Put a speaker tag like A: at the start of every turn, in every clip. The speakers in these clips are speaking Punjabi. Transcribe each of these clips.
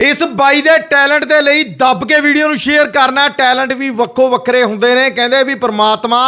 A: ਇਸ ਬਾਈ ਦੇ ਟੈਲੈਂਟ ਦੇ ਲਈ ਦੱਬ ਕੇ ਵੀਡੀਓ ਨੂੰ ਸ਼ੇਅਰ ਕਰਨਾ। ਟੈਲੈਂਟ ਵੀ ਵੱਖੋ ਵੱਖਰੇ ਹੁੰਦੇ ਨੇ। ਕਹਿੰਦੇ ਵੀ ਪ੍ਰਮਾਤਮਾ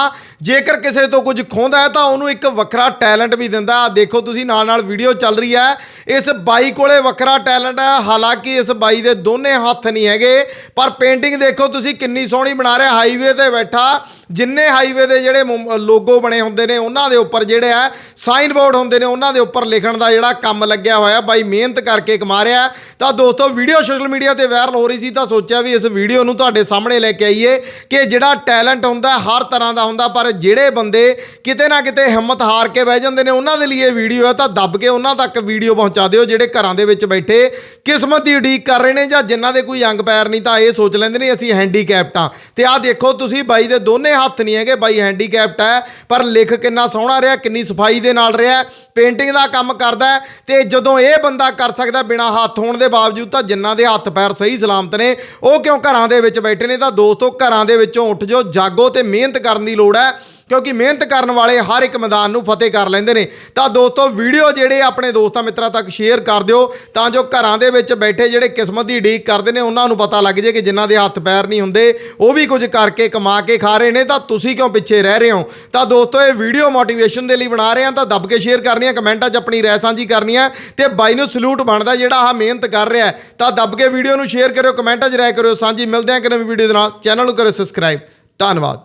A: ਜੇਕਰ ਕਿਸੇ ਤੋਂ ਕੁਝ ਖੋਹਦਾ ਹੈ ਤਾਂ ਉਹਨੂੰ ਇੱਕ ਵੱਖਰਾ ਟੈਲੈਂਟ ਵੀ ਦਿੰਦਾ ਆਹ ਦੇਖੋ ਤੁਸੀਂ ਨਾਲ ਨਾਲ ਵੀਡੀਓ ਚੱਲ ਰਹੀ ਹੈ। ਇਸ ਬਾਈ ਕੋਲੇ ਵੱਖਰਾ ਟੈਲੈਂਟ ਹੈ। ਹਾਲਾਂਕਿ ਇਸ ਬਾਈ ਦੇ ਦੋਨੇ ਹੱਥ ਨਹੀਂ ਹੈਗੇ। ਪਰ ਪੇਂਟਿੰਗ ਦੇਖੋ ਤੁਸੀਂ, ਕਿੰਨੀ ਸੋਹਣੀ ਬਣਾ ਰਿਹਾ। ਹਾਈਵੇ ਤੇ ਬੈਠਾ। ਜਿੰਨੇ ਹਾਈਵੇ ਦੇ ਜਿਹੜੇ ਲੋਗੋ ਬਣੇ ਹੁੰਦੇ ਨੇ, ਉਹਨਾਂ ਦੇ ਉੱਪਰ ਜਿਹੜੇ ਆ ਸਾਈਨ ਬੋਰਡ ਹੁੰਦੇ ਨੇ, ਉਹਨਾਂ ਦੇ ਉੱਪਰ ਲਿਖਣ ਦਾ ਜਿਹੜਾ ਕੰਮ ਲੱਗਿਆ ਹੋਇਆ। ਬਾਈ ਮਿਹਨਤ ਕਰਕੇ ਕਮਾ ਰਿਹਾ ਤਾਂ ਦੋਸਤੋ, ਵੀਡੀਓ ਸੋਸ਼ਲ ਮੀਡੀਆ ਤੇ ਵਾਇਰਲ ਹੋ ਰਹੀ ਸੀ ਤਾਂ ਸੋਚਿਆ ਵੀ ਇਸ ਵੀਡੀਓ ਨੂੰ ਤੁਹਾਡੇ ਸਾਹਮਣੇ ਲੈ ਕੇ ਆਈਏ ਕਿ ਜਿਹੜਾ ਟੈਲੈਂਟ ਹੁੰਦਾ ਹਰ ਤਰ੍ਹਾਂ ਦਾ ਹੁੰਦਾ, ਪਰ ਜਿਹੜੇ ਬੰਦੇ ਕਿਤੇ ਨਾ ਕਿਤੇ ਹਿੰਮਤ ਹਾਰ ਕੇ ਬਹਿ ਜਾਂਦੇ ਨੇ, ਉਹਨਾਂ ਦੇ ਲਈ ਇਹ ਵੀਡੀਓ ਹੈ ਤਾਂ ਦੱਬ ਕੇ ਉਹਨਾਂ ਤੱਕ ਵੀਡੀਓ ਪਹੁੰਚਾ ਦਿਓ, ਜਿਹੜੇ ਘਰਾਂ ਦੇ ਵਿੱਚ ਬੈਠੇ ਕਿਸਮਤ ਦੀ ਉਡੀਕ ਕਰ ਰਹੇ ਨੇ ਜਾਂ ਜਿਨ੍ਹਾਂ ਦੇ ਕੋਈ ਅੰਗ ਪੈਰ ਨਹੀਂ, ਤਾਂ ਇਹ ਸੋਚ ਲੈਂਦੇ ਨੇ, ਅਸੀਂ ਹੈਂਡੀਕੈਪਟ ਆ ਤੇ ਆਹ ਦੇਖੋ ਤੁਸੀਂ, ਬਾਈ ਦੇ ਦੋਨੇ ਹੱਥ ਨਹੀਂ ਹੈਗੇ, ਬਾਈ ਹੈਂਡੀਕੈਪਟ ਹੈ, ਪਰ ਲਿਖ ਕਿੰਨਾ ਸੋਹਣਾ ਰਿਹਾ, ਕਿੰਨੀ ਸਫ਼ਾਈ ਦੇ ਨਾਲ ਰਿਹਾ ਪੇਂਟਿੰਗ ਦਾ ਕੰਮ ਕਰਦਾ ਹੈ, ਤੇ ਜਦੋਂ ਇਹ ਬੰਦਾ ਕਰ ਸਕਦਾ ਬਿਨਾ ਹੱਥ ਹੋਣ ਦੇ ਬਾਵਜੂਦ, ਤਾਂ ਜਿਨ੍ਹਾਂ ਦੇ ਹੱਥ ਪੈਰ ਸਹੀ ਸਲਾਮਤ ਨੇ, ਉਹ ਕਿਉਂ ਘਰਾਂ ਦੇ ਵਿੱਚ ਬੈਠੇ ਨੇ, ਤਾਂ ਦੋਸਤੋ ਘਰਾਂ ਦੇ ਵਿੱਚੋਂ ਉੱਠ ਜਾਓ, ਜਾਗੋ ਤੇ ਮਿਹਨਤ ਕਰਨ ਦੀ ਲੋੜ ਹੈ। ਕਿਉਂਕਿ ਮਿਹਨਤ ਕਰਨ ਵਾਲੇ ਹਰ ਇੱਕ ਮੈਦਾਨ ਨੂੰ ਫਤਿਹ ਕਰ ਲੈਂਦੇ ਨੇ। ਤਾਂ ਦੋਸਤੋ ਵੀਡੀਓ ਜਿਹੜੇ ਆਪਣੇ ਦੋਸਤਾਂ ਮਿੱਤਰਾਂ ਤੱਕ ਸ਼ੇਅਰ ਕਰ ਦਿਓ। ਤਾਂ ਜੋ ਘਰਾਂ ਦੇ ਵਿੱਚ ਬੈਠੇ ਜਿਹੜੇ ਕਿਸਮਤ ਦੀ ਢੀਕ ਕਰਦੇ ਨੇ, ਉਹਨਾਂ ਨੂੰ ਪਤਾ ਲੱਗ ਜੇ ਕਿ ਜਿਨ੍ਹਾਂ ਦੇ ਹੱਥ ਪੈਰ ਨਹੀਂ ਹੁੰਦੇ, ਉਹ ਵੀ ਕੁਝ ਕਰਕੇ ਕਮਾ ਕੇ ਖਾ ਰਹੇ ਨੇ। ਤਾਂ ਤੁਸੀਂ ਕਿਉਂ ਪਿੱਛੇ ਰਹਿ ਰਹੇ ਹੋ? ਤਾਂ ਦੋਸਤੋ, ਇਹ ਵੀਡੀਓ ਮੋਟੀਵੇਸ਼ਨ ਦੇ ਲਈ ਬਣਾ ਰਹੇ ਹਾਂ। ਤਾਂ ਦੱਬ ਕੇ ਸ਼ੇਅਰ ਕਰਨੀ ਹੈ ਕਮੈਂਟਾਂ 'ਚ ਆਪਣੀ ਰਾਏ ਸਾਂਝੀ ਕਰਨੀ ਹੈ ਤੇ ਬਾਈ ਨੂੰ ਸਲੂਟ ਬਣਦਾ ਜਿਹੜਾ ਆਹ ਮਿਹਨਤ ਕਰ ਰਿਹਾ ਤਾਂ ਦੱਬ ਕੇ ਵੀਡੀਓ ਨੂੰ ਸ਼ੇਅਰ ਕਰਿਓ ਕਮੈਂਟਾਂ 'ਚ ਰਾਏ ਕਰਿਓ। ਸਾਂਝੀ ਮਿਲਦੇ ਹਾਂ ਕਿ ਨਵੀਂ ਵੀਡੀਓ ਦੇ ਨਾਲ। ਚੈਨਲ ਨੂੰ ਕਰਿਓ ਸਬਸਕ੍ਰਾਈਬ ਧੰਨਵਾਦ।